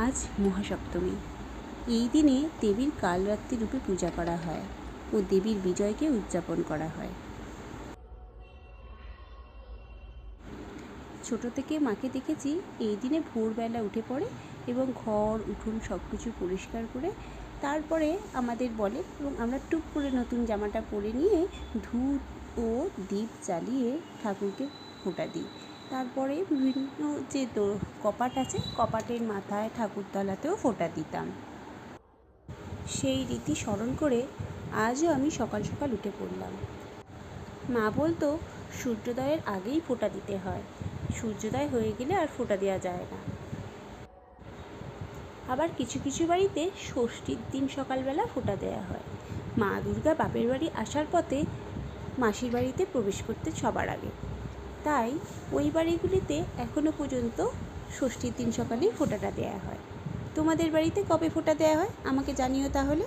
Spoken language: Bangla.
আজ মহাসপ্তমী। এই দিনে দেবীর কালরাত্রি রূপে পূজা করা হয় ও দেবীর বিজয়কে উদযাপন করা হয়। ছোট থেকে মাকে দেখেছি এই দিনে ভোরবেলা উঠে পড়ে এবং ঘর, উঠুন সব কিছু পরিষ্কার করে তারপরে আমাদের বলে এবং আমরা টুক করে নতুন জামাটা পরে নিয়ে ধূপ ও দীপ জ্বালিয়ে ঠাকুরকে ফোঁটা দিই। তারপরে বিভিন্ন যে কপাট আছে, কপাটের মাথায় ঠাকুরতলাতেও ফোঁটা দিতাম। সেই রীতি স্মরণ করে আজও আমি সকাল সকাল উঠে পড়লাম। মা বলতো, সূর্যোদয়ের আগেই ফোঁটা দিতে হয়। সূর্যোদয় হয়ে গেলে আর ফোঁটা দেওয়া যায় না। আবার কিছু কিছু বাড়িতে ষষ্ঠীর দিন সকালবেলা ফোঁটা দেওয়া হয়। মা দুর্গা বাপের বাড়ি আসার পথে মাসির বাড়িতে প্রবেশ করতে সবার আগে। তাই ওই বাড়িগুলিতে এখনও পর্যন্ত ষষ্ঠীর দিন সকালেই ফোঁটাটা দেওয়া হয়। তোমাদের বাড়িতে কবে ফোঁটা দেওয়া হয় আমাকে জানিও তাহলে।